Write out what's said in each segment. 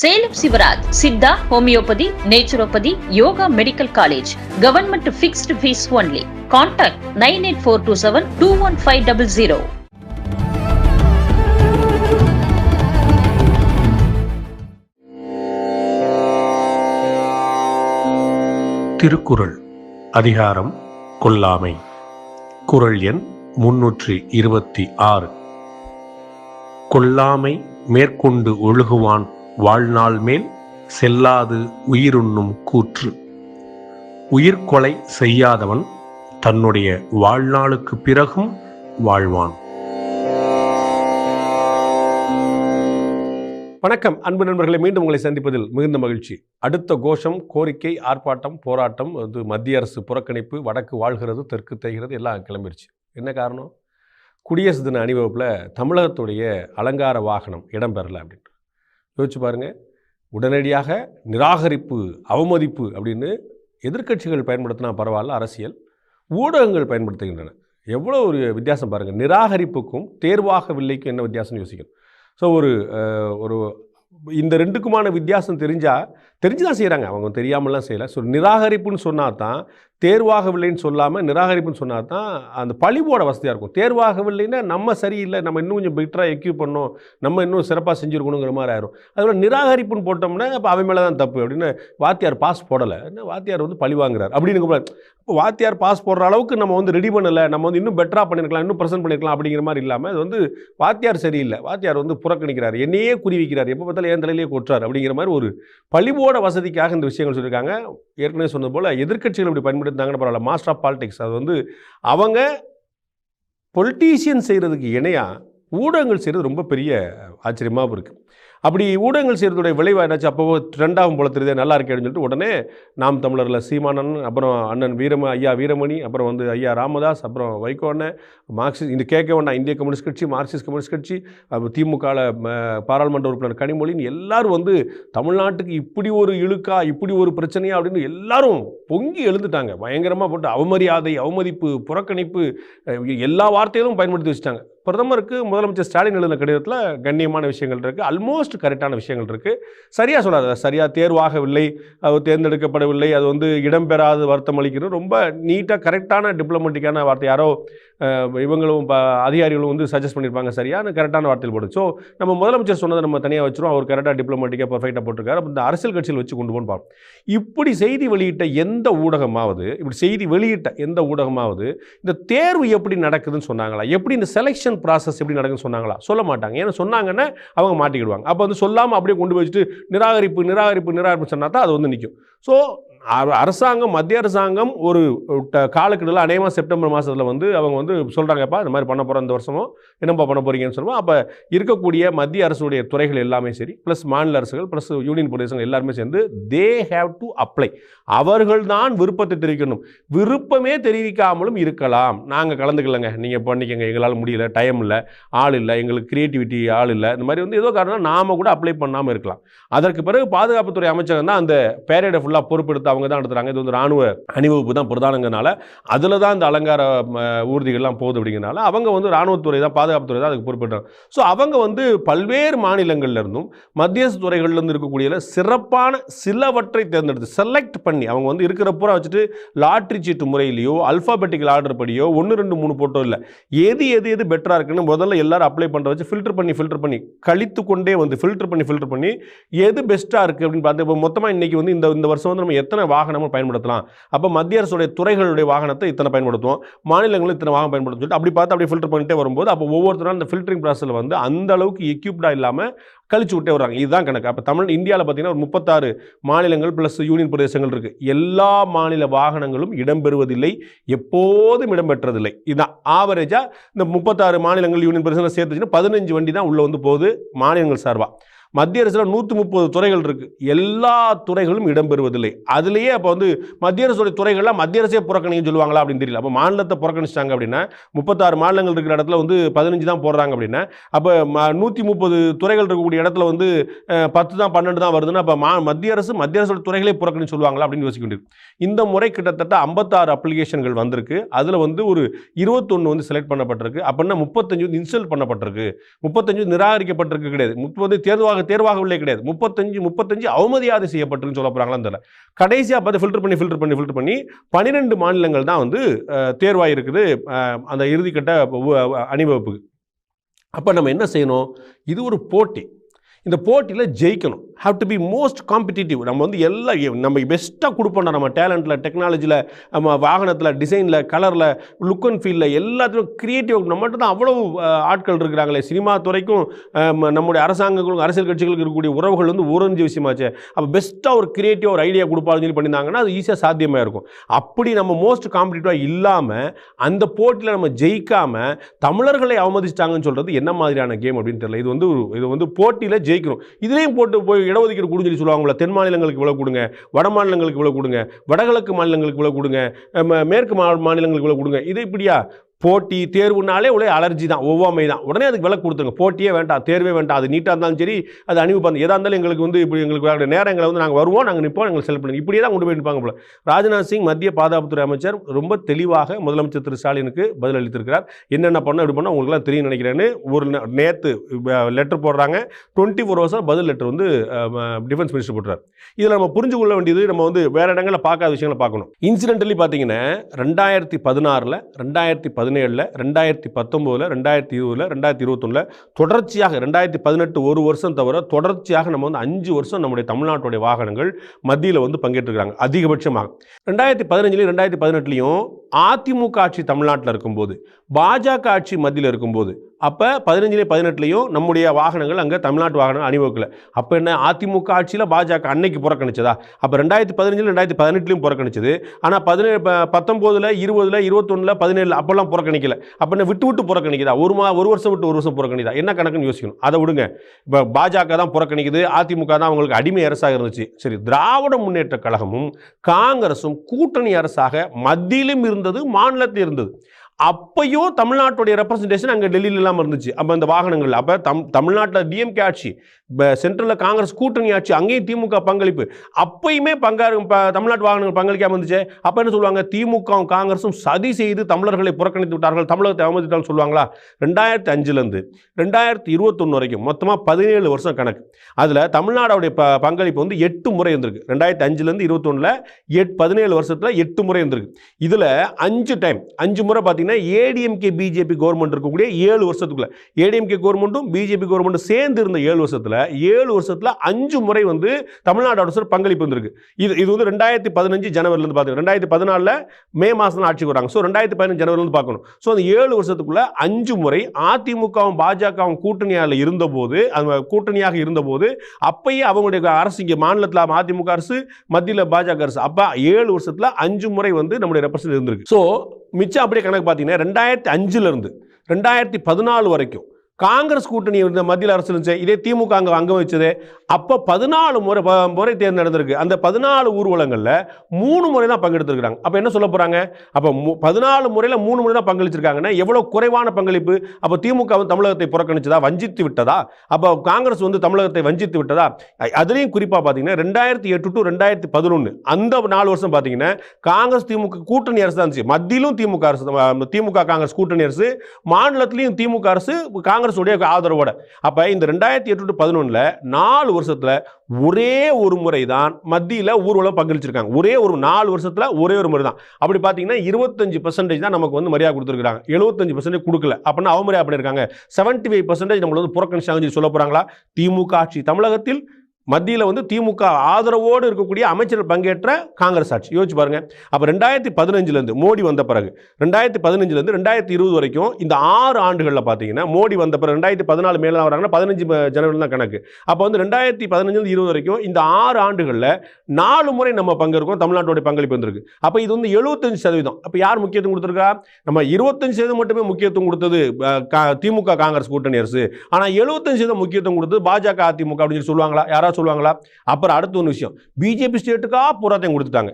Salem Sivaraj Siddha homeopathy naturopathy yoga medical college government fixed fees only contact nine eight four two seven two one five double zero Thirukkural அதிகாரம் கொல்லாமை. குறள் எண் முன்னூற்றி இருபத்தி ஆறு. கொல்லாமை மேற்கொண்டு ஒழுகுவான் வாழ்நாள் மேல் செல்லாது உயிருண்ணும் கூற்று. உயிர்கொலை செய்யாதவன் தன்னுடைய வாழ்நாளுக்கு பிறகும் வாழ்வான். வணக்கம் அன்பு நண்பர்களை. மீண்டும் உங்களை சந்திப்பதில் மிகுந்த மகிழ்ச்சி. அடுத்த கோஷம் கோரிக்கை ஆர்ப்பாட்டம் போராட்டம் வந்து மத்திய அரசு புறக்கணிப்பு வடக்கு வாழ்கிறது தெற்கு தேய்கிறது எல்லாம் கிளம்பிருச்சு. என்ன காரணம்? குடியரசு தின அணிவகுப்பில் தமிழகத்துடைய அலங்கார வாகனம் இடம்பெறலை அப்படின்னு யோசிச்சு பாருங்கள் உடனடியாக நிராகரிப்பு அவமதிப்பு அப்படின்னு எதிர்க்கட்சிகள் பயன்படுத்தினா பரவாயில்ல அரசியல். ஊடகங்கள் பயன்படுத்துகின்றன. எவ்வளோ ஒரு வித்தியாசம் பாருங்கள் நிராகரிப்புக்கும் தேர்வாக வில்லைக்கும் என்ன வித்தியாசம்னு யோசிக்கணும். ஸோ ஒரு ஒரு இந்த ரெண்டுக்குமான வித்தியாசம் தெரிஞ்சால் தெரிஞ்சு தான் செய்கிறாங்க அவங்க தெரியாமலாம் செய்யலை. ஸோ நிராகரிப்புன்னு சொன்னால் தான் தேர்வாகவில்லைன்னு சொல்லாமல் நிராகரிப்புன்னு சொன்னால் தான் அந்த பழிவோட வசதியாக இருக்கும். தேர்வாகவில்லைன்னா நம்ம சரியில்லை நம்ம இன்னும் கொஞ்சம் பெட்டராக எக்யூப் பண்ணோம் நம்ம இன்னும் சிறப்பாக செஞ்சுருக்கணுங்கிற மாதிரி ஆயிரும். அதோட நிராகரிப்புன்னு போட்டோம்னா அப்போ அவன் மேலே தான் தப்பு அப்படின்னு வாத்தியார் பாஸ் போடலை. என்ன வாத்தியார் வந்து பழி வாங்குறாரு அப்படின்னு இப்போ வாத்தியார் பாஸ் போடுற அளவுக்கு நம்ம வந்து ரெடி பண்ணலை நம்ம வந்து இன்னும் பெட்டராக பண்ணியிருக்கலாம் இன்னும் ப்ரெசென்ட் பண்ணியிருக்கலாம் அப்படிங்கிற மாதிரி இல்லாமல் அது வந்து வாத்தியார் சரியில்லை. வாத்தியார் வந்து புறக்கணிக்கிறார். என்னையே குறிவிக்கிறார் எப்போ பார்த்தாலும் என் தலையிலேயே கொட்டுறார் அப்படிங்கிற மாதிரி ஒரு பழிவோட வசதிக்காக இந்த விஷயங்கள் சொல்லியிருக்காங்க. ஏற்கனவே சொன்னது போல் எதிர்க்கட்சிகள் இப்படி பயன்படுத்தினாங்கன்னு பரவாயில்ல. மாஸ்டர் ஆஃப் பாலிடிக்ஸ் அது வந்து அவங்க பொலிட்டீஷியன் செய்கிறதுக்கு இணையாக ஊடகங்கள் செய்கிறது ரொம்ப பெரிய ஆச்சரியமாகவும் இருக்குது அப்படி ஊடகங்கள் செய்கிறதுடைய விளைவாக என்னாச்சு? அப்போ ட்ரெண்டாகும் போல தெரியுது. நல்லா இருக்கேன்னு சொல்லிட்டு உடனே நாம் தமிழரில் சீமானன் அப்புறம் அண்ணன் வீரம ஐயா வீரமணி அப்புறம் வந்து ஐயா ராமதாஸ் அப்புறம் வைகோ அண்ணன் மார்க்சிஸ்ட் இந்த கேட்க வேண்டாம் இந்திய கம்யூனிஸ்ட் கட்சி மார்க்சிஸ்ட் கம்யூனிஸ்ட் கட்சி அப்புறம் திமுகவில் பாராளுமன்ற உறுப்பினர் கனிமொழின்னு எல்லாரும் வந்து தமிழ்நாட்டுக்கு இப்படி ஒரு இழுக்கா இப்படி ஒரு பிரச்சனையா அப்படின்னு எல்லாரும் பொங்கி எழுந்துட்டாங்க. பயங்கரமாக போட்டு அவமரியாதை அவமதிப்பு புறக்கணிப்பு எல்லா வார்த்தைகளும் பயன்படுத்தி வச்சுட்டாங்க. பிரதமருக்கு முதலமைச்சர் ஸ்டாலின் எழுதின கடிதத்தில் கண்ணியமான விஷயங்கள் இருக்குது அல்மோஸ்ட் கரெக்டான விஷயங்கள் இருக்குது சரியாக சொல்லாது சரியாக தேர்வாகவில்லை அது தேர்ந்தெடுக்கப்படவில்லை அது வந்து இடம்பெறாது வருத்தம் அளிக்கிறது. ரொம்ப நீட்டாக கரெக்டான டிப்ளமெட்டிக்கான வார்த்தை. யாரோ இவங்களும் ப- அதிகாரிகளும் வந்து சஜஸ்ட் பண்ணியிருப்பாங்க. சரியான கரெக்டான வார்த்தையில் போடு ஸோ நம்ம முதலமைச்சர் சொன்னதை நம்ம தனியாக வச்சிரும் அவர் கரெக்டாக டிப்ளமெட்டிக்காக பர்ஃபெக்டாக போட்டிருக்காரு. அப்ப இந்த அரசியல் கட்சியில் வச்சு கொண்டு போகணும் இப்படி செய்தி வெளியிட்ட எந்த ஊடகமாவது இப்படி செய்தி வெளியிட்ட எந்த ஊடகமாவது இந்த தேர்வு எப்படி நடக்குதுன்னு சொன்னாங்களா? எப்படி இந்த செலெக்ஷன் ப்ராசஸ் எப்படி நடக்குதுன்னு சொன்னாங்களா? சொல்ல மாட்டாங்க. ஏன்னா சொன்னாங்கன்னா அவங்க மாட்டிக்கிடுவாங்க. அப்போ வந்து சொல்லாமல் அப்படியே கொண்டு போய் வச்சுட்டு நிராகரிப்பு நிராகரிப்பு நிராகரிப்பு சொன்னா தான் அது வந்து நிற்கும் ஸோ அரசாங்கம் மத்திய அரசாங்கம் ஒரு ட- காலக்கெடுவில் அநேகமாக செப்டம்பர் மாதத்தில் வந்து அவங்க வந்து சொல்கிறாங்கப்பா இந்த மாதிரி பண்ண போகிறோம் இந்த வருஷமும் என்னப்பா பண்ண போகிறீங்கன்னு சொல்லுவோம். அப்போ இருக்கக்கூடிய மத்திய அரசுடைய துறைகள் எல்லாமே சரி ப்ளஸ் மாநில அரசுகள் ப்ளஸ் யூனியன் பிரதேசங்கள் எல்லாருமே சேர்ந்து தே ஹேவ் டு அப்ளை அவர்கள் தான் விருப்பத்தை தெரிவிக்கணும். விருப்பமே தெரிவிக்காமலும் இருக்கலாம். நாங்கள் கலந்துக்கலங்க. நீங்கள் பண்ணிக்கங்க. எங்களால் முடியல. டைம் இல்லை. ஆள் இல்லை. எங்களுக்கு கிரியேட்டிவிட்டி ஆள் இல்லை. இந்த மாதிரி வந்து ஏதோ காரணம் நாம கூட அப்ளை பண்ணாமல் இருக்கலாம். அதற்கு பிறகு பாதுகாப்புத்துறை அமைச்சகம் தான் அந்த பேரேடை ஃபுல்லாக பொறுப்பெடுத்து அவங்க தான் நடத்துகிறாங்க இது வந்து ராணுவ அணிவகுப்பு தான் பிரதானங்கிறனால அதில் தான் இந்த அலங்கார ஊர்திகள்லாம் போகுது அப்படிங்கிறனால அவங்க வந்து ராணுவத்துறை தான் பாதுகாப்புத்துறை தான் அதுக்கு பொறுப்பேற்றாங்க ஸோ அவங்க வந்து பல்வேறு மாநிலங்கள்லேருந்தும் இருந்தும் மத்திய இருக்கக்கூடிய சிறப்பான சிலவற்றை தேர்ந்தெடுத்து செலக்ட் பண்ணி அவங்க வந்து இருக்கிற பூரா வச்சுட்டு லாட்ரி சீட்டு முறையிலையோ அல்ஃபாபெட்டிக்கல் ஆர்டர் படியோ ஒன்று ரெண்டு மூணு போட்டோ இல்லை. எது எது எது பெட்டராக இருக்குன்னு முதல்ல எல்லாரும் அப்ளை பண்ணுற வச்சு ஃபில்டர் பண்ணி ஃபில்டர் பண்ணி கழித்து கொண்டே வந்து ஃபில்டர் பண்ணி ஃபில்டர் பண்ணி எது பெஸ்ட்டாக இருக்குது அப்படின்னு பார்த்து இப்போ மொத்தமாக இன்றைக்கி வந்து இந்த இந்த வருஷம் வந்து நம்ம எத்தனை வாகனமும் பயன்படுத்தலாம். அப்போ மத்திய அரசுடைய துறைகளுடைய வாகனத்தை இத்தனை பயன்படுத்துவோம். மாநிலங்களும் இத்தனை வாகனம் பயன்படுத்தும் சொல்லிட்டு அப்படி பார்த்து அப்படியே ஃபில்டர் பண்ணிட்டே வரும்போது அப்போ ஒவ்வொருத்தரும் அந்த ஃபில்டரிங் ப்ராசஸில் வந்து அந்த அளவுக்கு எக்யூப்டாக இல்லாமல் கழிச்சு விட்டே வர்றாங்க. இதுதான் கணக்கு. அப்போ தமிழ் இந்தியாவில் பார்த்தீங்கன்னா ஒரு முப்பத்தாறு மாநிலங்கள் ப்ளஸ் யூனியன் பிரதேசங்கள் இருக்குது எல்லா மாநில வாகனங்களும் இடம்பெறுவதில்லை. எப்போதும் இடம்பெற்றதில்லை. இதுதான் ஆவரேஜாக இந்த முப்பத்தாறு மாநிலங்கள் யூனியன் பிரதேசங்கள் சேர்த்துச்சுன்னா பதினஞ்சு வண்டி தான் உள்ளே வந்து போகுது மாநிலங்கள் சார்பாக மத்திய அரசில் நூற்றி முப்பது துறைகள் இருக்குது எல்லா துறைகளும் இடம்பெறுவதில்லை. அதுலேயே அப்போ வந்து மத்திய அரசுடைய துறைகள்லாம் மத்திய அரசே புறக்கணின்னு சொல்லுவாங்களா அப்படின்னு தெரியல. அப்போ மாநிலத்தை புறக்கணிச்சிட்டாங்க அப்படின்னா முப்பத்தாறு மாநிலங்கள் இருக்கிற இடத்துல வந்து பதினஞ்சு தான் போடுறாங்க அப்படின்னா அப்போ நூற்றி முப்பது துறைகள் இருக்கக்கூடிய இடத்துல வந்து பத்து தான் பன்னெண்டு தான் வருதுன்னா அப்போ மா மத்திய அரசு மத்திய அரசோட துறைகளே புறக்கணிச்சு சொல்லுவாங்களா அப்படின்னு யோசிக்க வேண்டியது இந்த முறை கிட்டத்தட்ட ஐம்பத்தாறு அப்ளிகேஷன்கள் வந்திருக்கு. அதில் வந்து ஒரு இருபத்தொன்று வந்து செலக்ட் பண்ணப்பட்டிருக்கு. அப்படின்னா முப்பத்தஞ்சு வந்து இன்ஸ்டால் பண்ணப்பட்டிருக்கு. முப்பத்தஞ்சு நிராகரிக்கப்பட்டிருக்கு கிடையாது. முப்பது தேர்வாக தேர்வாக தேர்வாகவில்லை கிடையாது. முப்பத்தஞ்சு முப்பத்தஞ்சு அவமதியாது செய்யப்பட்டுன்னு சொல்ல போகிறாங்களான்னு தெரியல கடைசியாக பார்த்து ஃபில்டர் பண்ணி ஃபில்டர் பண்ணி ஃபில்டர் பண்ணி பன்னிரெண்டு மாநிலங்கள் தான் வந்து தேர்வாக தேர்வாயிருக்குது அந்த இறுதிக்கட்ட அணிவகுப்புக்கு. அப்போ நம்ம என்ன செய்யணும்? இது ஒரு போட்டி. இந்த போட்டியில் ஜெயிக்கணும். Have to be most competitive நம்ம வந்து எல்லா நம்ம பெஸ்ட்டாக கொடுப்போம் நம்ம டேலண்ட்டில் டெக்னாலஜியில் நம்ம வாகனத்தில் டிசைனில் கலரில் லுக் அண்ட் ஃபீலில் எல்லாத்துலையும் க்ரியேட்டிவ் நம்மகிட்ட தான் அவ்வளோ ஆட்கள் இருக்கிறாங்களே. சினிமா துறைக்கும் நம்முடைய அரசாங்கங்களுக்கும் அரசியல் கட்சிகளுக்கு இருக்கக்கூடிய உறவுகள் வந்து ஊரஞ்சு விஷயமாச்சு. அப்போ பெஸ்ட்டாக ஒரு க்ரியேட்டிவ் ஒரு ஐடியா கொடுப்பாருன்னு சொல்லி பண்ணியிருந்தாங்கன்னா அது ஈஸியாக சாத்தியமாக இருக்கும். அப்படி நம்ம மோஸ்ட் காம்படிட்டிவாக இல்லாமல் அந்த போட்டியில் நம்ம ஜெயிக்காமல் தமிழர்களை அவமதிச்சிட்டாங்கன்னு சொல்கிறது என்ன மாதிரியான கேம் அப்படின்னு தெரியல. இது வந்து ஒரு- இது வந்து போட்டியில் ஜெயி ஜெயிக்கணும். இதுலேயும் போட்டு போய் இடஒதுக்கீடு கொடுன்னு சொல்லி சொல்லுவாங்களா தென் மாநிலங்களுக்கு இவ்வளோ கொடுங்க வட மாநிலங்களுக்கு இவ்வளோ கொடுங்க வடகிழக்கு மாநிலங்களுக்கு இவ்வளோ கொடுங்க மேற்கு மாநிலங்களுக்கு இவ்வளோ கொடுங்க. இது இப்படியா? போட்டி தேர்வுனாலே ஒரே அலர்ஜி தான் ஒவ்வாமை தான். உடனே அதுக்கு விலை கொடுத்துருங்க. போட்டியே வேண்டாம் தேர்வே வேண்டாம். அது நீட்டாக இருந்தாலும் சரி அது அணிவு பண்ணு எதாக இருந்தாலும் எங்களுக்கு வந்து இப்படி எங்களுக்கு வேறு நேரங்களை வந்து நாங்கள் வருவோம் நாங்கள் நிற்போம் எங்களுக்கு செலக்ட் பண்ணுங்க இப்படியே தான் கொண்டு போய் நிற்பாங்க போல. ராஜ்நாத் சிங் மத்திய பாதுகாப்புத்துறை அமைச்சர் ரொம்ப தெளிவாக முதலமைச்சர் திரு ஸ்டாலினுக்கு பதில் அளித்திருக்கிறார். என்னென்ன பண்ண இப்படி பண்ணால் உங்களுக்குலாம் தெரியும் நினைக்கிறேன்னு ஒரு நேற்று லெட்டர் போடுறாங்க. டுவெண்ட்டி ஃபோர் ஹவர்ஸாக பதில் லெட்டர் வந்து டிஃபென்ஸ் மினிஸ்டர் போட்டுறார். இதில் நம்ம புரிஞ்சு கொள்ள வேண்டியது நம்ம வந்து வேறு இடங்களில் பார்க்காத விஷயங்களை பார்க்கணும். இன்சிடென்டலி பார்த்தீங்கன்னா ரெண்டாயிரத்தி பதினாறில் ரெண்டாயிரத்தி பதினேழில் ரெண்டாயிரத்தி பத்தொம்போதில் ரெண்டாயிரத்தி இருபதில் ரெண்டாயிரத்தி இருபத்தொன்னில் தொடர்ச்சியாக ரெண்டாயிரத்தி பதினெட்டு ஒரு வருஷம் தவிர தொடர்ச்சியாக நம்ம வந்து அஞ்சு வருஷம் நம்முடைய தமிழ்நாட்டுடைய வாகனங்கள் மத்தியில் வந்து பங்கேற்றுக்கிறாங்க அதிகபட்சமாக. ரெண்டாயிரத்தி பதினஞ்சுலேயும் ரெண்டாயிரத்தி பதினெட்டுலையும் அதிமுக ஆட்சி தமிழ்நாட்டில் இருக்கும்போது பாஜக ஆட்சி மத்தியில் இருக்கும்போது அப்போ பதினஞ்சுலேயும் பதினெட்டுலையும் நம்முடைய வாகனங்கள் அங்கே தமிழ்நாட்டு வாகனங்கள் அணிவகுக்கல. அப்போ என்ன அதிமுக ஆட்சியில் பாஜக அன்னைக்கு புறக்கணிச்சதா? அப்போ ரெண்டாயிரத்தி பதினஞ்சில் ரெண்டாயிரத்தி பதினெட்டுலையும் புறக்கணிச்சது. ஆனால் பதினேழு பத்தொம்போதில் இருபதில் இருபத்தொன்னில் பதினேழு அப்போல்லாம் புறக்கணிக்கல. அப்போ என்ன விட்டு விட்டு புறக்கணிக்குதா? ஒரு மா ஒரு வருஷம் விட்டு ஒரு வருஷம் புறக்கணிதா என்ன கணக்குன்னு யோசிக்கணும். அதை விடுங்க. இப்போ பாஜக தான் புறக்கணிக்குது அதிமுக தான் அவங்களுக்கு அடிமை அரசாக இருந்துச்சு. சரி திராவிட முன்னேற்ற கழகமும் காங்கிரஸும் கூட்டணி அரசாக மத்தியிலும் இருந்தது மாநிலத்தில் இருந்தது. அப்பையும் தமிழ்நாட்டுடைய ரெப்ரசன்டேஷன் அங்கே டெல்லியில இல்லாமல் இருந்துச்சு. அப்போ இந்த வாகனங்கள் அப்போ தம் தமிழ்நாட்டில் டிஎம்கே ஆட்சி இப்போ சென்ட்ரலில் காங்கிரஸ் கூட்டணி ஆட்சி அங்கேயும் திமுக பங்களிப்பு. அப்பயுமே பங்காரு தமிழ்நாட்டு வாகனங்கள் பங்களிக்காமல் இருந்துச்சு. அப்போ என்ன சொல்லுவாங்க? திமுகவும் காங்கிரஸும் சதி செய்து தமிழர்களை புறக்கணித்து விட்டார்கள். தமிழகத்தை அவமதித்தார்கள் சொல்லுவாங்களா? ரெண்டாயிரத்தி அஞ்சுலேருந்து ரெண்டாயிரத்தி இருபத்தொன்று வரைக்கும் மொத்தமாக பதினேழு வருஷம் கணக்கு. அதில் தமிழ்நாடோடைய ப பங்களிப்பு வந்து எட்டு முறை இருந்திருக்கு. ரெண்டாயிரத்தி அஞ்சுலேருந்து இருபத்தொன்னில் எட் பதினேழு வருஷத்தில் எட்டு முறை இருந்திருக்கு. இதில் அஞ்சு டைம் அஞ்சு முறை பார்த்தீங்கன்னா பார்த்தீங்கன்னா ஏடிஎம்கே பிஜேபி கவர்மெண்ட் இருக்கக்கூடிய ஏழு வருஷத்துக்குள்ள. ஏடிஎம்கே கவர்மெண்ட்டும் பிஜேபி கவர்மெண்ட்டும் சேர்ந்து இருந்த ஏழு வருஷத்தில் ஏழு வருஷத்தில் அஞ்சு முறை வந்து தமிழ்நாடு அரசு பங்களிப்பு வந்திருக்கு. இது இது வந்து ரெண்டாயிரத்தி பதினஞ்சு ஜனவரிலேருந்து பார்த்துக்கணும் ரெண்டாயிரத்தி பதினாலில் மே மாதம் தான் ஆட்சிக்கு வராங்க. ஸோ ரெண்டாயிரத்தி பதினஞ்சு ஜனவரிலேருந்து பார்க்கணும் ஸோ அந்த ஏழு வருஷத்துக்குள்ள அஞ்சு முறை அதிமுகவும் பாஜகவும் கூட்டணியால் இருந்தபோது அந்த கூட்டணியாக இருந்தபோது அப்பயே அவங்களுடைய அரசு இங்கே மாநிலத்தில் அதிமுக அரசு மத்தியில் பாஜக அரசு. அப்போ ஏழு வருஷத்தில் அஞ்சு முறை வந்து நம்முடைய ரெப்ரசன்ட் இருந்திருக்கு. ஸோ மிச்சம் அப்படியே கணக்கு பார்த்தீங்கன்னா ரெண்டாயிரத்தி அஞ்சுலேருந்து ரெண்டாயிரத்தி பதினாலு வரைக்கும் காங்கிரஸ் கூட்டணி இருந்த மத்தியில் அரசு இருந்துச்சு. இதே திமுக அங்கே அங்க வச்சது. அப்போ பதினாலு முறை முறை தேர்தல் நடந்திருக்கு. அந்த பதினாலு ஊர்வலங்களில் மூணு முறை தான் பங்கெடுத்திருக்கிறாங்க. அப்போ என்ன சொல்ல போகிறாங்க அப்போ மு- பதினாலு முறையில் மூணு முறை தான் பங்களிச்சிருக்காங்கன்னா எவ்வளோ குறைவான பங்களிப்பு? அப்போ திமுக வந்து தமிழகத்தை புறக்கணிச்சதா? வஞ்சித்து விட்டதா? அப்போ காங்கிரஸ் வந்து தமிழகத்தை வஞ்சித்து விட்டதா? அதுலேயும் குறிப்பாக பார்த்தீங்கன்னா ரெண்டாயிரத்தி எட்டு டு ரெண்டாயிரத்தி பதினொன்று அந்த நாலு வருஷம் பார்த்தீங்கன்னா காங்கிரஸ் திமுக கூட்டணி அரசு தான் இருந்துச்சு. மத்தியிலும் திமுக அரசு திமுக காங்கிரஸ் கூட்டணி அரசு மாநிலத்திலையும் திமுக அரசு காங்கிரஸ் காங்கிரஸுடைய ஆதரவோட. அப்போ இந்த ரெண்டாயிரத்தி எட்டு டு பதினொன்றில் நாலு வருஷத்தில் ஒரே ஒரு முறை தான் மத்தியில் ஊர்வலம் பங்களிச்சிருக்காங்க. ஒரே ஒரு நாலு வருஷத்தில் ஒரே ஒரு முறை தான் அப்படி பார்த்தீங்கன்னா இருபத்தஞ்சு பர்சன்டேஜ் தான் நமக்கு வந்து மரியாதை கொடுத்துருக்காங்க எழுபத்தஞ்சு பர்சன்டேஜ் கொடுக்கல. அப்படின்னா அவமரியாதை பண்ணியிருக்காங்க செவன்ட்டி ஃபைவ் பர்சன்டேஜ் நம்மளை வந்து புறக்கணிச்சாங்கன்னு சொல்லி சொல்ல போகிறாங்களா திமுக ஆட்சி தமிழகத்தில் மத்தியில் வந்து திமுக ஆதரவோடு இருக்கக்கூடிய அமைச்சர் பங்கேற்ற காங்கிரஸ் ஆட்சி. யோசிச்சு பாருங்கள் அப்போ ரெண்டாயிரத்தி பதினஞ்சுலேருந்து மோடி வந்த பிறகு ரெண்டாயிரத்தி பதினஞ்சுலேருந்து ரெண்டாயிரத்தி இருபது வரைக்கும் இந்த ஆறு ஆண்டுகளில் பார்த்தீங்கன்னா மோடி வந்த பிறகு ரெண்டாயிரத்தி பதினாலு மேலே வராங்கன்னா பதினஞ்சு ஜனவரி தான் கணக்கு. அப்போ வந்து ரெண்டாயிரத்தி பதினஞ்சுலேருந்து இருபது வரைக்கும் இந்த ஆறு ஆண்டுகளில் நாலு முறை நம்ம பங்கேற்கும் தமிழ்நாட்டோட பங்களிப்பு வந்திருக்கு. அப்போ இது வந்து எழுபத்தஞ்சு சதவீதம். அப்போ யார் முக்கியத்துவம் கொடுத்துருக்கா? நம்ம இருபத்தஞ்சு சதவீதம் மட்டுமே முக்கியத்துவம் கொடுத்தது திமுக காங்கிரஸ் கூட்டணி அரசு. ஆனால் எழுபத்தஞ்சு சதவீதம் முக்கியத்துவம் கொடுத்தது பாஜக அதிமுக அப்படின்னு சொல்லி சொல்லுவாங்களா? யாராவது சொல்லுவாங்களா? அப்புறம் அடுத்த ஒரு விஷயம். பிஜேபி ஸ்டேட்டுக்கா போராட்டம் கொடுத்துட்டாங்க.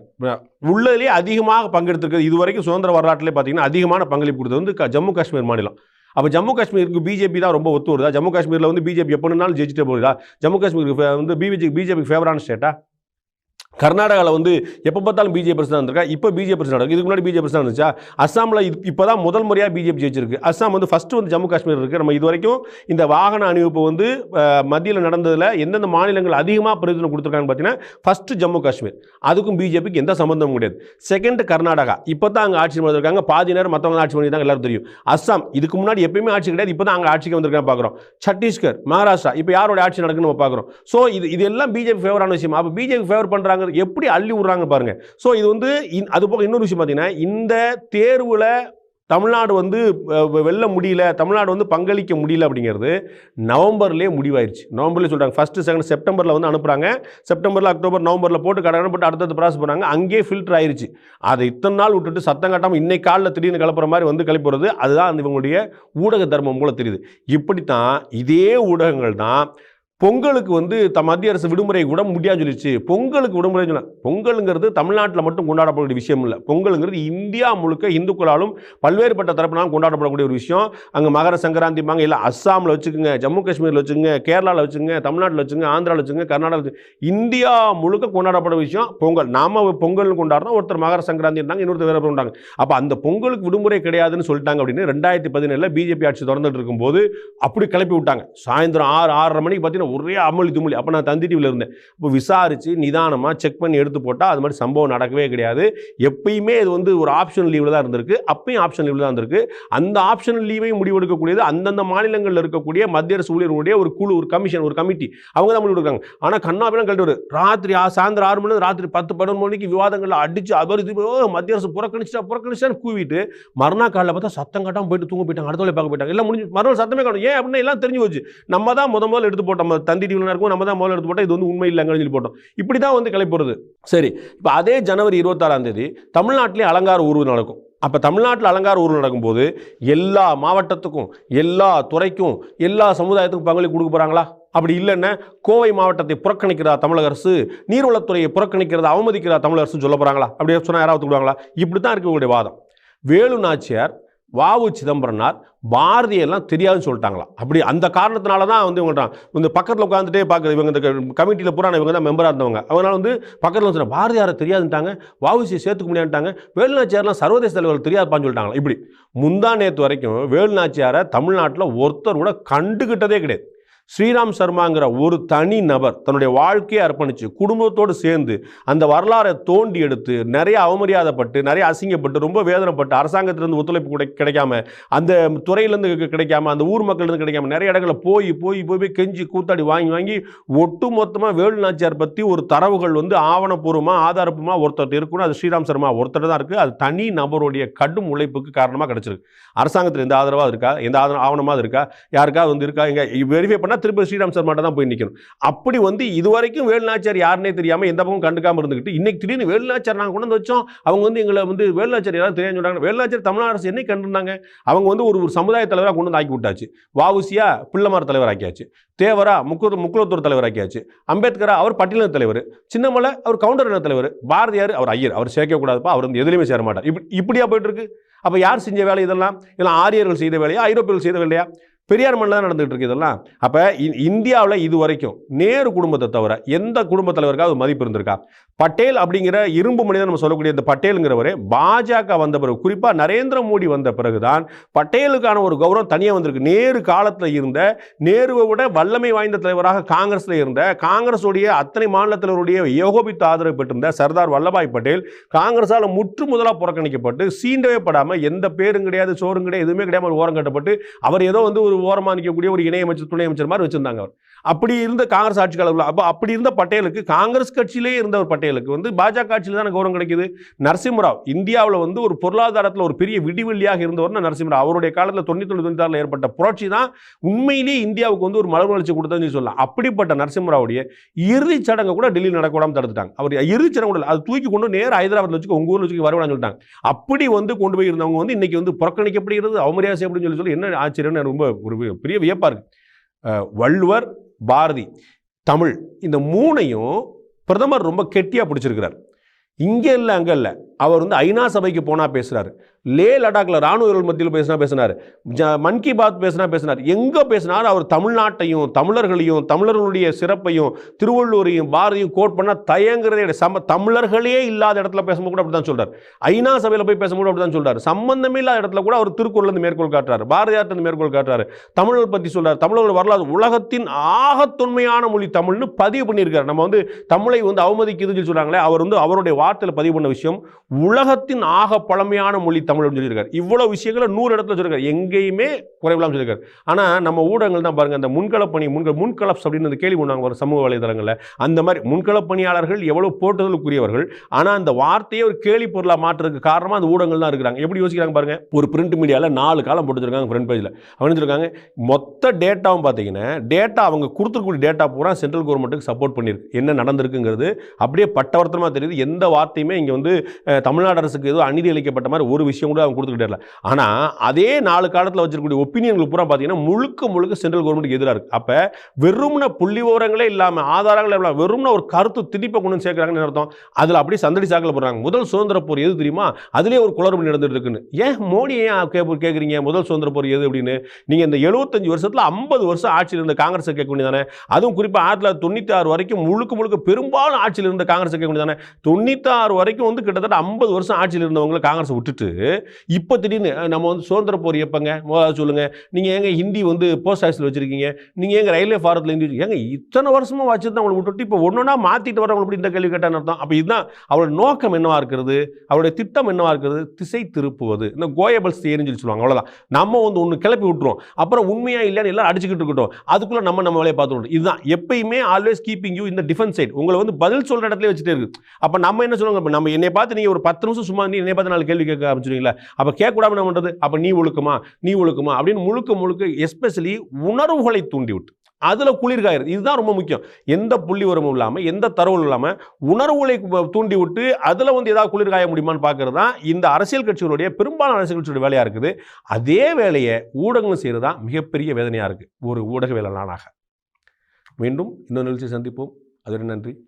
உள்ளதுலேயே அதிகமாக பங்கெடுத்திருக்கிறது இது வரைக்கும் சுதந்திர வரலாற்றிலே பார்த்தீங்கன்னா அதிகமான பங்களிப்பு கொடுத்தது வந்து ஜம்மு காஷ்மீர் மாநிலம். அப்போ ஜம்மு காஷ்மீருக்கு பிஜேபி தான் ரொம்ப ஒத்து வருதா? ஜம்மு காஷ்மீரில் வந்து பிஜேபி எப்படினாலும் ஜெயிச்சிட்டே போகுதா? ஜம்மு காஷ்மீருக்கு வந்து பிஜேபி பிஜேபி ஃபேவரான ஸ்டேட்டா கர்நாடகாவில் வந்து எப்போ பார்த்தாலும் பிஜேபி பிரச்சனை இருந்திருக்கா இப்போ பிஜேபி பிரச்சனை நடக்கும் இதுக்கு முன்னாடி பிஜேபி பிரச்சனை இருந்துச்சா அஸ்ஸாமில் இப்போ தான் முதல் முறையாக பிஜேபி ஜெயிச்சிருக்கு. அஸ்ஸாம் வந்து ஃபஸ்ட்டு வந்து ஜம்மு காஷ்மீர் இருக்குது நம்ம இது வரைக்கும் இந்த வாகன அணிவிப்பு வந்து மத்தியில் நடந்ததில் எந்தெந்த மாநிலங்கள் அதிகமாக பிரயோஜனம் கொடுத்துருக்காங்கன்னு பார்த்தீங்கன்னா ஃபஸ்ட்டு ஜம்மு காஷ்மீர். அதுக்கும் பிஜேபிக்கு எந்த சம்மந்தமும் கிடையாது. செகண்ட் கர்நாடகா. இப்போ தான் அங்கே ஆட்சி பண்ணிருக்காங்க பாதி நேரம் மற்றவங்க ஆட்சி பண்ணி தான் எல்லாரும் தெரியும். அஸ்ஸாம் இதுக்கு முன்னாடி எப்பயுமே ஆட்சி கிடையாது. இப்போ தான் அங்கே ஆட்சிக்கு வந்திருக்காங்க பார்க்குறோம் சத்தீஸ்கர் மகாராஷ்டிரா இப்போ யாரோட ஆட்சி நடக்குன்னு நம்ம பார்க்குறோம் ஸோ இது இது எல்லாம் பிஜேபி ஃபேவரான விஷயம்? அப்போ பிஜேபி ஃபேவர் பண்ணுறாங்க எப்படி அள்ளி விட்றாங்க பாருங்க. ஸோ இது வந்து இந்- அது போக இன்னொரு விஷயம் பார்த்தீங்கன்னா இந்த தேர்வில் தமிழ்நாடு வந்து வெல்ல முடியல தமிழ்நாடு வந்து பங்களிக்க முடியல அப்படிங்கிறது நவம்பர்லேயே முடிவாயிருச்சு. நவம்பர்லேயே சொல்கிறாங்க ஃபஸ்ட்டு செகண்ட் செப்டம்பரில் வந்து அனுப்புகிறாங்க செப்டம்பரில் அக்டோபர் நவம்பரில் போட்டு கடை போட்டு அடுத்தது ப்ராசஸ் பண்ணாங்க. அங்கேயே ஃபில்டர் ஆயிருச்சு. அதை இத்தனை நாள் விட்டுட்டு சத்தம் காட்டாமல் இன்னைக்கு காலில் திடீர்னு கிளப்புற மாதிரி வந்து கிளப்புறது அதுதான் அந்த இவங்களுடைய ஊடக தர்மம் போல தெரியுது. இப்படித்தான் இதே ஊடகங்கள் தான் பொங்கலுக்கு வந்து த மத்திய அரசு விடுமுறை விட முடியாதுன்னு சொல்லிச்சு பொங்கலுக்கு விடுமுறை சொன்னா பொங்கலுங்கிறது தமிழ்நாட்டில் மட்டும் கொண்டாடப்படக்கூடிய விஷயம் இல்லை பொங்கலுங்கிறது இந்தியா முழுக்க இந்துக்களாலும் பல்வேறுபட்ட தரப்பினாலும் கொண்டாடப்படக்கூடிய ஒரு விஷயம். அங்கே மகர சங்கராந்திப்பாங்க இல்லை அஸ்ஸாமில் வச்சுக்கோங்க ஜம்மு காஷ்மீரில் வச்சுக்கோங்க கேரளாவில் வச்சுக்கோங்க தமிழ்நாட்டில் வச்சுங்க ஆந்திராவில் வச்சுங்க கர்நாடகாவில் வச்சுங்க இந்தியா முழுக்க கொண்டாடப்பட விஷயம் பொங்கல். நாம பொங்கல்னு கொண்டாடுறோம் ஒருத்தர் மகர இருந்தாங்க இன்னொருத்தர் வேறு கொண்டாங்க அப்போ அந்த பொங்கலுக்கு விடுமுறை கிடையாதுன்னு சொல்லிட்டாங்க அப்படின்னு ரெண்டாயிரத்தி பதினேழில் பிஜேபி ஆட்சி திறந்துட்டு இருக்கும்போது அப்படி கிளப்பி விட்டாங்க. சாயந்தரம் ஆறு ஆறரை மணிக்கு பார்த்தீங்கன்னா ஒரே அமளி துமளி அப்போ நான் தந்தி டிவியில் இருந்தேன். இப்போ விசாரித்து நிதானமாக செக் பண்ணி எடுத்து போட்டால் அது மாதிரி சம்பவம் நடக்கவே கிடையாது. எப்பயுமே இது வந்து ஒரு ஆப்ஷன் லீவில் தான் இருந்திருக்கு. அப்பயும் ஆப்ஷன் லீவில் தான் இருந்திருக்கு. அந்த ஆப்ஷன் லீவையும் முடிவெடுக்கக்கூடியது அந்தந்த மாநிலங்களில் இருக்கக்கூடிய மத்திய அரசு ஊழியர்களுடைய ஒரு குழு ஒரு கமிஷன் ஒரு கமிட்டி அவங்க தான் முடிவெடுக்காங்க ஆனால் கண்ணாபிலாம் கழட்டு வரும் ராத்திரி ஆ- சாயந்தரம் ஆறு மணி ராத்திரி பத்து பன்னெண்டு மணிக்கு விவாதங்களில் அடிச்சு அபரிது மத்திய அரசு புறக்கணிச்சிட்டா புறக்கணிச்சிட்டான்னு கூவிட்டு மறுநாள் காலையில் பார்த்தா சத்தம் காட்டாமல் போயிட்டு தூங்க போயிட்டாங்க. அடுத்த வேலை பார்க்க போயிட்டாங்க. எல்லாம் முடிஞ்சு மறுநாள் சத்தமே காணும் ஏன் அப்படின்னா எல்லாம் தெரிஞ்சு போச்சு. நம்ம தான் முத முதல்ல எடுத்து போட்டோம் நம்ம தந்தி டிவியில் நடக்கும் நம்ம தான் முதல்ல எடுத்து போட்டோம் இது வந்து உண்மை இல்லைங்கன்னு சொல்லி போட்டோம். இப்படி தான் வந்து கிளப்பிடுறது சரி இப்போ அதே ஜனவரி இருபத்தாறாம் தேதி தமிழ்நாட்டிலே அலங்கார ஊர்வலம் நடக்கும். அப்போ தமிழ்நாட்டில் அலங்கார ஊர்வலம் நடக்கும்போது எல்லா மாவட்டத்துக்கும் எல்லா துறைக்கும் எல்லா சமுதாயத்துக்கும் பங்களிப்பு கொடுக்க போகிறாங்களா அப்படி இல்லைன்னா கோவை மாவட்டத்தை புறக்கணிக்கிறா தமிழக அரசு நீர்வளத்துறையை புறக்கணிக்கிறதா அவமதிக்கிறா தமிழக அரசு சொல்ல போகிறாங்களா அப்படி சொன்னால் யாராவது விடுவாங்களா இப்படி தான் இருக்கு உங்களுடைய வாதம். வேலு நாச்சியார் வாவு சிதம்பரனார் பாரதியெல்லாம் தெரியாதுன்னு சொல்லிட்டாங்களா அப்படி அந்த காரணத்தினால தான் வந்து இவங்க இந்த பக்கத்தில் உட்காந்துட்டே பார்க்குறது இவங்க இந்த கமிட்டியில் பூரா இவங்க தான் மெம்பராக இருந்தவங்க. அவங்களால வந்து பக்கத்தில் வந்து பாரதியாரை தெரியாதுன்ட்டாங்க. வாவுசியை சேர்த்துக்க முடியாதுட்டாங்க வேலுநாச்சியாரெலாம் சர்வதேச தலைவர்கள் தெரியாதுப்பான்னு சொல்லிட்டாங்களா இப்படி முந்தா நேற்று வரைக்கும் வேலுநாச்சியாரை தமிழ்நாட்டில் ஒருத்தர் கூட கண்டுகிட்டதே கிடையாது. ஸ்ரீராம் சர்மாங்கிற ஒரு தனி நபர் தன்னுடைய வாழ்க்கையை அர்ப்பணித்து குடும்பத்தோடு சேர்ந்து அந்த வரலாறை தோண்டி எடுத்து நிறைய அவமரியாதைப்பட்டு நிறைய அசிங்கப்பட்டு ரொம்ப வேதனைப்பட்டு அரசாங்கத்திலேருந்து ஒத்துழைப்பு கிடைக்காம அந்த துறையிலேருந்து கிடைக்காம அந்த ஊர் மக்கள்லேருந்து கிடைக்காம நிறைய இடங்களில் போய் போய் போய் போய் கெஞ்சி கூத்தாடி வாங்கி வாங்கி ஒட்டு மொத்தமாக வேலு நாச்சியார் பற்றி ஒரு தரவுகள் வந்து ஆவணப்பூர்வமாக ஆதாரப்பூர்வமாக ஒருத்தர் இருக்கணும் அது ஸ்ரீராம் சர்மா ஒருத்தர் தான் இருக்குது அது தனி நபருடைய கடும் உழைப்புக்கு காரணமாக கிடச்சிருக்கு. அரசாங்கத்தில் எந்த ஆதரவாக இருக்கா? எந்த ஆதரவு ஆவணமாக இருக்கா? யாருக்காவது வந்து இருக்கா? இங்கே வெரிஃபை பண்ணால் திரும்ப ஸ்ரீராம் சர்மாட்ட தான் போய் நிற்கணும் அப்படி வந்து இது வரைக்கும் வேலுநாச்சார் யாருன்னே தெரியாமல் எந்த பக்கம் கண்டுக்காமல் இருந்துக்கிட்டு இன்னைக்கு திடீர்னு வேலுநாச்சார் நாங்கள் கொண்டு வந்து வச்சோம். அவங்க வந்து எங்களை வந்து வேலுநாச்சார் யாராவது தெரியாது சொன்னாங்க வேலுநாச்சார் தமிழ்நாடு அரசு என்ன கண்டிருந்தாங்க? அவங்க வந்து ஒரு ஒரு சமுதாய தலைவராக கொண்டு வந்து ஆக்கி விட்டாச்சு. வாவுசியா பிள்ளைமார் தலைவர் ஆக்கியாச்சு. தேவரா முக்கு முக்குலத்தூர் தலைவர் ஆக்கியாச்சு. அம்பேத்கரா அவர் பட்டியலின தலைவர். சின்னமலை அவர் கவுண்டர் இன தலைவர். பாரதியார் அவர் ஐயர். அவர் சேர்க்கக்கூடாதுப்பா அவர் வந்து எதுலையுமே சேர மாட்டார். இப்படி இப்படியா போயிட்டு இருக்கு. அப்போ யார் செஞ்ச வேலை இதெல்லாம்? இதெல்லாம் ஆரியர்கள் செய்த வேலையா? ஐரோப்பியர்கள் செய்த வேலையா? பெரியார் மண்ணில் தான் நடந்துகிட்டு இருக்கு இதெல்லாம். அப்போ இந்தியாவில் இது வரைக்கும் நேரு குடும்பத்தை தவிர எந்த குடும்ப தலைவருக்காவது மதிப்பு இருந்திருக்கா? பட்டேல் அப்படிங்கிற இரும்பு மனிதன் நம்ம சொல்லக்கூடிய இந்த பட்டேலுங்கிறவரே பாஜக வந்த பிறகு குறிப்பாக நரேந்திர மோடி வந்த பிறகுதான் பட்டேலுக்கான ஒரு கௌரவம் தனியாக வந்திருக்கு. நேரு காலத்தில் இருந்த நேருவை விட வல்லமை வாய்ந்த தலைவராக காங்கிரஸில் இருந்த காங்கிரஸுடைய அத்தனை மாநிலத்தினருடைய ஏகோபித்த ஆதரவு பெற்றிருந்த சர்தார் வல்லபாய் பட்டேல் காங்கிரஸால் முற்று முதலாக புறக்கணிக்கப்பட்டு சீண்டவே படாமல் எந்த பேரும் கிடையாது சோறும் கிடையாது எதுவுமே கிடையாமல் ஓரம் கட்டப்பட்டு அவர் ஏதோ வந்து ஒரு ஓரமாக நிற்கக்கூடிய ஒரு இணையமைச்சர் துணை அமைச்சர் மாதிரி வச்சிருந்தாங்க அவர். அப்படி இருந்த காங்கிரஸ் ஆட்சி காலத்தில் அப்போ அப்படி இருந்த பட்டேலுக்கு காங்கிரஸ் கட்சியிலே இருந்த ஒரு பட்டேலுக்கு வந்து பாஜக ஆட்சியில் தானே கௌரவம் கிடைக்குது? நரசிம்மராவ் இந்தியாவில் வந்து ஒரு பொருளாதாரத்தில் ஒரு பெரிய விடிவெள்ளியாக இருந்தவர்னா நரசிம்மராவ். அவருடைய காலத்தில் தொண்ணூத்தி தொண்ணூத்தாறில் ஏற்பட்ட புரட்சி தான் உண்மையிலேயே இந்தியாவுக்கு வந்து ஒரு மலர் வளர்ச்சி கொடுத்ததுன்னு சொல்லலாம். அப்படிப்பட்ட நரசிம்மராவுடைய இறுதிச் சடங்கு கூட டெல்லியில் நடக்கூடாமல் தடுத்துட்டாங்க. அவர் இறுதிச் சடங்கு கூட அது தூக்கி கொண்டு நேரம் ஹைதராபாத்தில் வச்சு உங்க ஊரில் வச்சுக்க வரவேடான்னு சொல்லிட்டாங்க. அப்படி வந்து கொண்டு போய் இருந்தவங்க வந்து இன்னைக்கு வந்து புறக்கணிக்கப்படுகிறது அவமரியாதை அப்படின்னு சொல்லி சொல்லி என்ன ஆச்சரியம்னு ரொம்ப ஒரு பெரிய வியப்பாக இருக்குது வள்ளுவர் பாரதி தமிழ் இந்த மூணையும் பிரதமர் ரொம்ப கெட்டியாக பிடிச்சிருக்கிறார். இங்கே இல்லை அங்கே இல்லை. அவர் வந்து ஐநா சபைக்கு போனால் பேசுகிறாரு லே லடாக்ல ராணுவ வீரர்கள் மத்தியில் பேசினா பேசினார். மன் கி பாத் பேசினா பேசினார். எங்கே பேசினார்? அவர் தமிழ்நாட்டையும் தமிழர்களையும் தமிழர்களுடைய சிறப்பையும் திருவள்ளூரையும் பாரதியும் கோட் பண்ண தயங்குறதே சம தமிழர்களே இல்லாத இடத்துல பேசும்போது கூட அப்படி தான் சொல்கிறார் ஐநா சபையில் போய் பேசும்போது அப்படி தான் சொல்கிறார் சம்பந்தமே இல்லாத இடத்துல கூட அவர் திருக்குறள் இருந்து மேற்கோள் காட்டுறாரு. பாரதியார்லேருந்து இருந்து மேற்கோள் காட்டுறாரு. தமிழர்கள் பற்றி சொல்கிறார் தமிழர்கள் வரலாறு உலகத்தின் ஆகத்தொன்மையான மொழி தமிழ்னு பதிவு பண்ணியிருக்காரு. நம்ம வந்து தமிழை வந்து அவமதிக்குதுன்னு சொல்கிறாங்களே அவர் வந்து அவருடைய வார்த்தையில் பதிவு பண்ண விஷயம் உலகத்தின் ஆக பழமையான மொழி தமிழ். அப்படின்னு சொல்லியிருக்காரு. இவ்வளோ விஷயங்களை நூறு இடத்துல சொல்லியிருக்காரு. எங்கேயுமே குறைவில்லாமல் சொல்லியிருக்காரு. ஆனால் நம்ம ஊடகங்கள் தான் பாருங்க அந்த முன்களப்பணி முன்கள் முன்கலப்ஸ் அப்படின்னு அந்த கேள்வி கொண்டாங்க ஒரு சமூக வலைதளங்களில். அந்த மாதிரி முன்களப்பணியாளர்கள் எவ்வளோ போட்டுதலுக்குரியவர்கள். ஆனால் அந்த வார்த்தையை ஒரு கேலி பொருளாக மாற்றுறதுக்கு காரணமாக அந்த ஊடகங்கள் தான் இருக்கிறாங்க. எப்படி யோசிக்கிறாங்க பாருங்க ஒரு பிரிண்ட் மீடியாவில் நாலு காலம் போட்டு வச்சிருக்காங்க ஃப்ரண்ட் பேஜில் அவங்க சொல்லிருக்காங்க மொத்த டேட்டாவும் பார்த்தீங்கன்னா டேட்டா அவங்க கொடுத்துருக்கூடிய டேட்டா பூரா சென்ட்ரல் கவர்மெண்ட்டுக்கு சப்போர்ட் பண்ணியிருக்கு. என்ன நடந்திருக்குங்கிறது அப்படியே பட்டவர்த்தமாக தெரியுது. எந்த வார்த்தையுமே இங்கே வந்து தமிழ்நாடு அரசுக்கு ஏதோ அநீதி அளிக்கப்பட்ட மாதிரி ஒரு விஷயம் கூட அவங்க கொடுத்துக்கிட்டே இல்லை. ஆனால் அதே நாலு காலத்தில் வச்சிருக்கக்கூடிய ஒப்பீனியன்கள் பூரா பார்த்தீங்கன்னா முழுக்க முழுக்க சென்ட்ரல் கவர்மெண்ட்டுக்கு எதிராக இருக்குது அப்போ வெறும்ன புள்ளி விவரங்களே இல்லாமல் ஆதாரங்களே இல்லாமல் வெறும்ன ஒரு கருத்து திணிப்பை கொண்டு வந்து சேர்க்குறாங்கன்னு அர்த்தம்? அதில் அப்படியே சந்தடி சாக்கில் போடுறாங்க. முதல் சுதந்திர போர் எது தெரியுமா? அதுலேயே ஒரு குளறுபடி நடந்துட்டு இருக்குன்னு. ஏன் மோடி ஏன் கேட்குறீங்க முதல் சுதந்திர போர் எது அப்படின்னு? நீங்கள் இந்த எழுபத்தஞ்சு வருஷத்தில் ஐம்பது வருஷம் ஆட்சியில் இருந்த காங்கிரஸை கேட்க வேண்டியதானே? அதுவும் குறிப்பாக ஆயிரத்தி தொள்ளாயிரத்தி தொண்ணூற்றி ஆறு வரைக்கும் முழுக்க முழுக்க பெரும்பாலும் ஆட்சியில் இருந்த காங்கிரஸை கேட்க வேண்டியதானே? தொண்ணூற்றாறு வரைக்கும் வந்து கிட்டத்தட்ட ஐம்பது வருஷம் ஆட்சியில் இருந்தவங்களை காங்கிரஸ் விட்டுட்டு இப்போ திடீர்னு நம்ம வந்து சுதந்திர போர் எப்போங்க முதல்ல சொல்லுங்க. நீங்கள் ஏங்க ஹிந்தி வந்து போஸ்ட் ஆஃபீஸில் வச்சிருக்கீங்க? நீங்கள் எங்கள் ரயில்வே ஃபாரத்தில் ஹிந்தி வச்சு- ஏங்க இத்தனை வருஷமா வச்சுருந்தா அவங்களை விட்டுட்டு இப்போ ஒன்றா மாற்றிட்டு வரவங்க இப்படி இந்த கேள்வி கேட்டான்னு அர்த்தம்? அப்போ இதுதான் அவளோட நோக்கம் என்னவா இருக்கிறது? அவளுடைய திட்டம் என்னவா இருக்கிறது? திசை திருப்புவது. இந்த கோயபல்ஸ் தியரின்னு சொல்லி சொல்லுவாங்க. அவ்வளோதான் நம்ம வந்து ஒன்று கிளப்பி விட்டுருவோம். அப்புறம் உண்மையா இல்லைன்னு எல்லாம் அடிச்சுக்கிட்டு இருக்கட்டும். அதுக்குள்ள நம்ம நம்ம வேலையை பார்த்துக்கணும் இதுதான். எப்பயுமே ஆல்வேஸ் கீப்பிங் யூ இந்த டிஃபென்ஸ் சைட் உங்களை வந்து பதில் சொல்ற இடத்துல வச்சுட்டே இருக்கு. அப்ப நம்ம என்ன சொல்லுவாங்க? நம்ம என்னை பார்த்து நீங்க ஒரு பத்து நிமிஷம் சும்மா நீ என்னை பார்த்து நாலு கேள்வி கேட்க ஆரம்பிச்சிருவீங்களா அப்போ கேட்கக்கூடாம என்ன பண்றது? அப்போ நீ ஒழுக்குமா நீ ஒழுக்குமா அப்படின்னு முழுக்க முழுக்க எஸ்பெஷலி உணர்வுகளை தூண்டிவிட்டு. அதில் குளிர்காயிருது இதுதான் ரொம்ப முக்கியம். எந்த புள்ளி உரமும் இல்லாமல் எந்த தரவும் இல்லாமல் உணர்வுகளை தூண்டி விட்டு அதுல வந்து ஏதாவது குளிர்காய முடியுமான்னு பார்க்கறது தான் இந்த அரசியல் கட்சிகளுடைய பெரும்பாலான அரசியல் கட்சியோட வேலையாக இருக்குது. அதே வேலையை ஊடகங்கள் செய்கிறது தான் மிகப்பெரிய வேதனையாக இருக்குது ஒரு ஊடகவியலாளனாக. மீண்டும் இன்னொரு நிகழ்ச்சி சந்திப்போம். அதோட நன்றி.